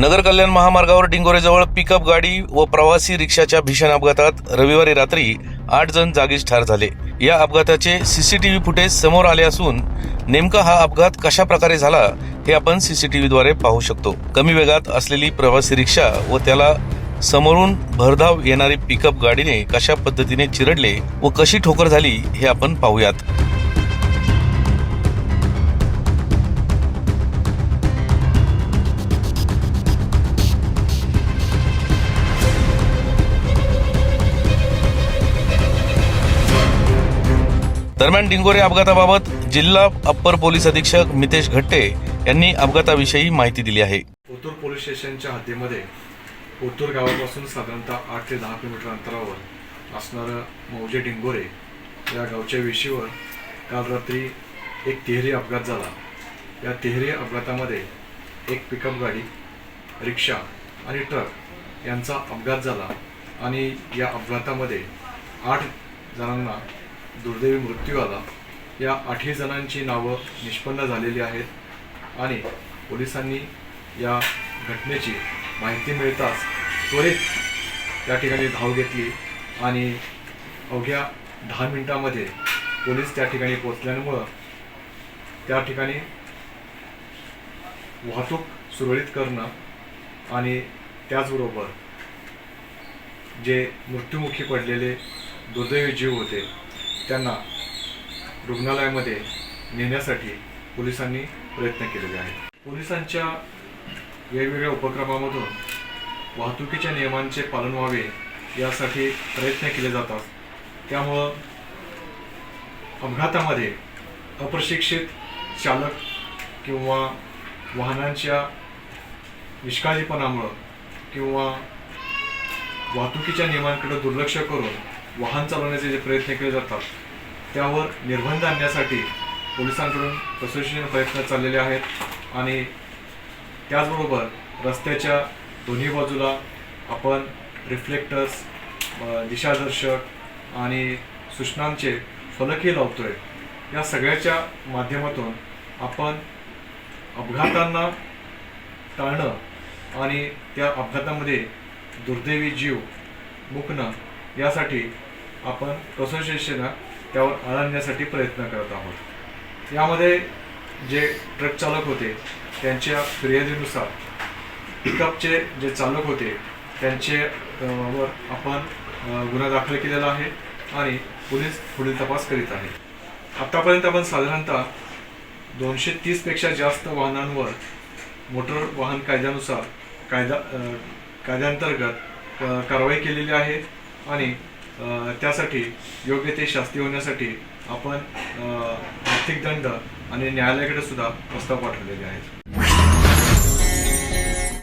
नगर कल्याण महामार्गावर डिंगोरेजवळ पिकअप गाडी व प्रवासी रिक्षाच्या भीषण अपघातात रविवारी रात्री आठ जण जागीच ठार झाले. या अपघाताचे सीसीटीव्ही फुटेज समोर आले असून नेमका हा अपघात कशा प्रकारे झाला हे आपण सीसीटीव्हीद्वारे पाहू शकतो. कमी वेगात असलेली प्रवासी रिक्षा व त्याला समोरून भरधाव येणारी पिकअप गाडीने कशा पद्धतीने चिरडले व कशी ठोकर झाली हे आपण पाहूयात. दरम्यान डिंगोरे अपघाताबाबत जिल्हा अप्पर पोलीस अधीक्षक मितेश घट्टे यांनी अपघाताविषयी माहिती दिली आहे. ओतूर पोलीस स्टेशनच्या हद्दीमध्ये ओतूर गावापासून साधारणतः आठ ते दहा किलोमीटर अंतरावर असणारं मौजे डिंगोरे या गावच्या वेशीवर काल रात्री एक तिहेरी अपघात झाला. या तिहेरी अपघातामध्ये एक पिकअप गाडी रिक्षा आणि ट्रक यांचा अपघात झाला आणि या अपघातामध्ये आठ जणांना दुर्दैवी मृत्यू आला. या आठही जणांची नावं निष्पन्न झालेली आहेत आणि पोलिसांनी या घटनेची माहिती मिळताच त्वरित त्या ठिकाणी धाव घेतली आणि अवघ्या दहा मिनिटामध्ये पोलीस त्या ठिकाणी पोचल्यामुळं त्या ठिकाणी वाहतूक सुरळीत करणं आणि त्याचबरोबर जे मृत्युमुखी पडलेले दुर्दैवी जीव होते त्यांना रुग्णालयामध्ये नेण्यासाठी पोलिसांनी प्रयत्न केलेले आहेत. पोलिसांच्या वेगवेगळ्या उपक्रमामधून वाहतुकीच्या नियमांचे पालन व्हावे यासाठी प्रयत्न केले जातात. त्यामुळं अपघातामध्ये अप्रशिक्षित चालक किंवा वाहनांच्या निष्काळजीपणामुळं किंवा वाहतुकीच्या नियमांकडे दुर्लक्ष करून वाहन चालवण्याचे जे प्रयत्न केले जातात त्यावर निर्बंध आणण्यासाठी पोलिसांकडून प्रशासकीय प्रयत्न चाललेले आहेत आणि त्याचबरोबर रस्त्याच्या दोन्ही बाजूला आपण रिफ्लेक्टर्स दिशादर्शक आणि सूचनांचे फलकही लावतो आहे या सगळ्याच्या माध्यमातून आपण अपघातांना टाळणं आणि त्या अपघातामध्ये दुर्दैवी जीव मुकणं यासाठी आपण असोसिएशनला त्यावर आळा आणण्यासाठी प्रयत्न करत आहोत. यामध्ये जे ट्रक चालक होते त्यांच्या फिर्यादीनुसार पिकअपचे जे चालक होते त्यांचे वर आपण गुन्हा दाखल केलेला आहे आणि पोलीस पुढील तपास करीत आहेत. आत्तापर्यंत आपण साधारणतः दोनशे तीसपेक्षा जास्त वाहनांवर मोटर वाहन कायद्यानुसार कायदा अ, कायद्याअंतर्गत कारवाई केलेली आहे आणि त्यासाठी योग्य ते शास्ती होण्यासाठी आपण आर्थिक दंड आणि न्यायालयाकडे सुद्धा प्रस्ताव पाठवलेले आहेत.